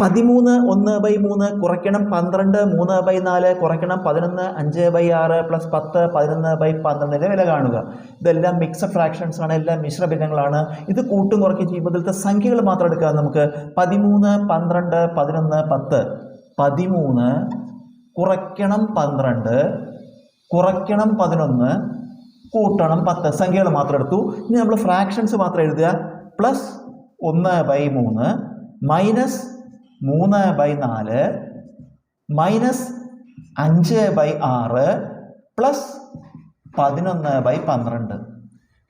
പതിമൂന്ന് ഒന്ന് ബൈ മൂന്ന് കുറയ്ക്കണം പന്ത്രണ്ട് മൂന്ന് ബൈ നാല് കുറയ്ക്കണം പതിനൊന്ന് അഞ്ച് ബൈ ആറ് പ്ലസ് പത്ത് പതിനൊന്ന് ബൈ പന്ത്രണ്ടിന്റെ വില കാണുക. ഇതെല്ലാം മിക്സഡ് ഫ്രാക്ഷൻസ് ആണ് എല്ലാം മിശ്ര ഭിന്നങ്ങളാണ്. ഇത് കൂട്ടും കുറയ്ക്കും ചെയ്യുമ്പോൾ ഇതിലത്തെ സംഖ്യകൾ മാത്രം എടുക്കുക നമുക്ക്. പതിമൂന്ന് പന്ത്രണ്ട് പതിനൊന്ന് പത്ത്. പതിമൂന്ന് കുറയ്ക്കണം പന്ത്രണ്ട് കുറയ്ക്കണം പതിനൊന്ന് കൂട്ടണം പത്ത്. സംഖ്യകൾ മാത്രം എടുത്തു. ഇനി നമ്മൾ ഫ്രാക്ഷൻസ് മാത്രം എഴുതുക. പ്ലസ് ഒന്ന് ബൈ മൂന്ന് മൈനസ് മൂന്ന് ബൈ നാല് മൈനസ് അഞ്ച് ബൈ ആറ് പ്ലസ് പതിനൊന്ന് ബൈ പന്ത്രണ്ട്.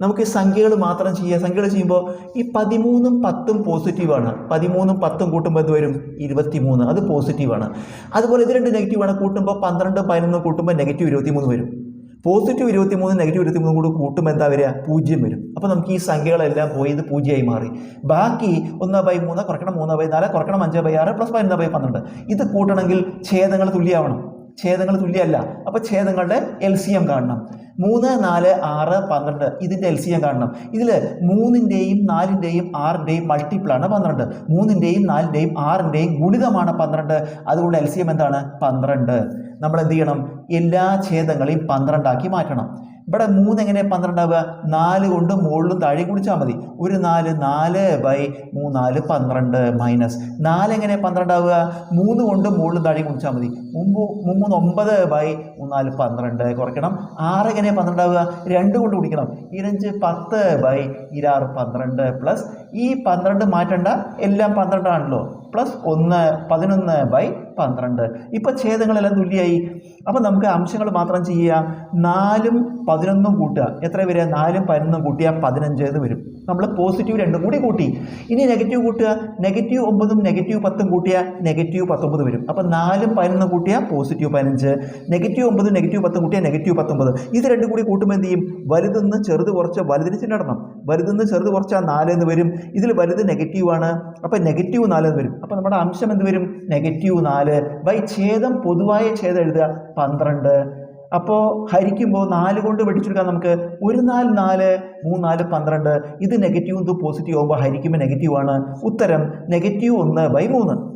നമുക്ക് സംഖ്യകൾ മാത്രം ചെയ്യുക. സംഖ്യകൾ ചെയ്യുമ്പോൾ ഈ പതിമൂന്നും പത്തും പോസിറ്റീവാണ് പതിമൂന്നും പത്തും കൂട്ടുമ്പോൾ എന്ത് വരും? ഇരുപത്തിമൂന്ന്. അത് പോസിറ്റീവാണ് അതുപോലെ ഇത് രണ്ട് നെഗറ്റീവാണ് കൂട്ടുമ്പോൾ പന്ത്രണ്ട് പതിനൊന്ന് കൂട്ടുമ്പോൾ നെഗറ്റീവ് ഇരുപത്തിമൂന്ന് വരും. പോസിറ്റീവ് ഇരുപത്തിമൂന്ന് നെഗറ്റീവ് ഇരുപത്തിമൂന്ന് കൂടി കൂട്ടുമ്പോൾ എന്താ വരിക? പൂജ്യം വരും. അപ്പോൾ നമുക്ക് ഈ സംഖ്യകളെല്ലാം പോയി ഇത് പൂജ്യമായി മാറി. ബാക്കി ഒന്ന് ബൈ മൂന്ന് കുറക്കണം മൂന്ന് ബൈ നാല് കുറക്കണം അഞ്ച് ബൈ ആറ് പ്ലസ് പതിനൊന്ന് ബൈ പന്ത്രണ്ട്. ഇത് കൂട്ടണമെങ്കിൽ ഛേദങ്ങൾ തുല്യമാവണം. ഛേദങ്ങൾ തുല്യമല്ല. അപ്പോൾ ഛേദങ്ങളുടെ എൽ സി എം കാണണം. മൂന്ന് നാല് ആറ് പന്ത്രണ്ട്. ഇതിന്റെ എൽ സി എം കാണണം. ഇതിൽ മൂന്നിന്റെയും നാലിന്റെയും ആറിന്റെയും മൾട്ടിപ്പിളാണ് പന്ത്രണ്ട്. മൂന്നിന്റെയും നാലിന്റെയും ആറിന്റെയും ഗുണിതമാണ് പന്ത്രണ്ട്. അതുകൊണ്ട് എൽ സി എം എന്താണ്? പന്ത്രണ്ട്. നമ്മൾ എന്ത് ചെയ്യണം? എല്ലാ ഛേദങ്ങളെയും പന്ത്രണ്ടാക്കി മാറ്റണം. ഇവിടെ മൂന്ന് എങ്ങനെ പന്ത്രണ്ടാവുക? നാല് കൊണ്ട് മുകളിലും താഴെ കുടിച്ചാൽ മതി. ഒരു നാല് നാല് ബൈ മൂന്നാൽ പന്ത്രണ്ട് മൈനസ് നാല് എങ്ങനെ പന്ത്രണ്ടാവുക? മൂന്ന് കൊണ്ട് മുകളിലും താഴെ കുടിച്ചാൽ മതി. മുമ്പ് മൂന്ന് ഒമ്പത് ബൈ മൂന്നാൽ പന്ത്രണ്ട് കുറയ്ക്കണം. ആറ് എങ്ങനെ പന്ത്രണ്ടാവുക? രണ്ട് കൊണ്ട് കുടിക്കണം. ഇരഞ്ച് പത്ത് ബൈ ഇരാറ് പന്ത്രണ്ട് പ്ലസ് ഈ പന്ത്രണ്ട് മാറ്റണ്ട. എല്ലാം പന്ത്രണ്ടാണല്ലോ. പ്ലസ് ഒന്ന് പതിനൊന്ന് ബൈ പന്ത്രണ്ട്. ഇപ്പം ഛേദങ്ങളെല്ലാം തുല്യമായി അപ്പം നമുക്ക് അംശങ്ങൾ മാത്രം ചെയ്യുക. നാലും പതിനൊന്നും കൂട്ടുക. എത്ര വരിക? നാലും പതിനൊന്നും കൂട്ടിയാൽ പതിനഞ്ച് എന്ന് വരും. നമ്മൾ പോസിറ്റീവ് രണ്ടും കൂടി കൂട്ടി. ഇനി നെഗറ്റീവ് കൂട്ടുക. നെഗറ്റീവ് ഒമ്പതും നെഗറ്റീവ് പത്തും കൂട്ടിയാൽ നെഗറ്റീവ് പത്തൊമ്പത് വരും. അപ്പം നാലും പതിനൊന്നും കൂട്ടിയാൽ പോസിറ്റീവ് പതിനഞ്ച്. നെഗറ്റീവ് ഒമ്പതും നെഗറ്റീവ് പത്തും കൂട്ടിയാൽ നെഗറ്റീവ് പത്തൊമ്പത്. ഇത് രണ്ടും കൂടി കൂട്ടുമ്പോൾ എന്ത് ചെയ്യും? വലുതെന്ന് ചെറുത് കുറച്ച് വലുതിന് ചിഹ്നടണം വലുതെന്ന് ചെറുത് കുറച്ചാൽ നാല് എന്ന് വരും. ഇതിൽ വലുത് നെഗറ്റീവ് ആണ്. അപ്പോൾ നെഗറ്റീവ് നാല് എന്ന് വരും. അപ്പോൾ നമ്മുടെ അംശം എന്ത് വരും? നെഗറ്റീവ് നാല്. ബൈ ഛേദം പൊതുവായ ഛേദം എഴുതുക പന്ത്രണ്ട്. അപ്പോൾ ഹരിക്കുമ്പോൾ നാല് കൊണ്ട് പഠിച്ചെടുക്കാം നമുക്ക് ഒരു നാല് നാല് മൂന്ന് നാല് പന്ത്രണ്ട്. ഇത് നെഗറ്റീവ് ഇത് പോസിറ്റീവ് ആകുമ്പോൾ ഹരിക്കുമ്പോൾ നെഗറ്റീവ് ആണ്. ഉത്തരം നെഗറ്റീവ് ഒന്ന് ബൈ മൂന്ന്.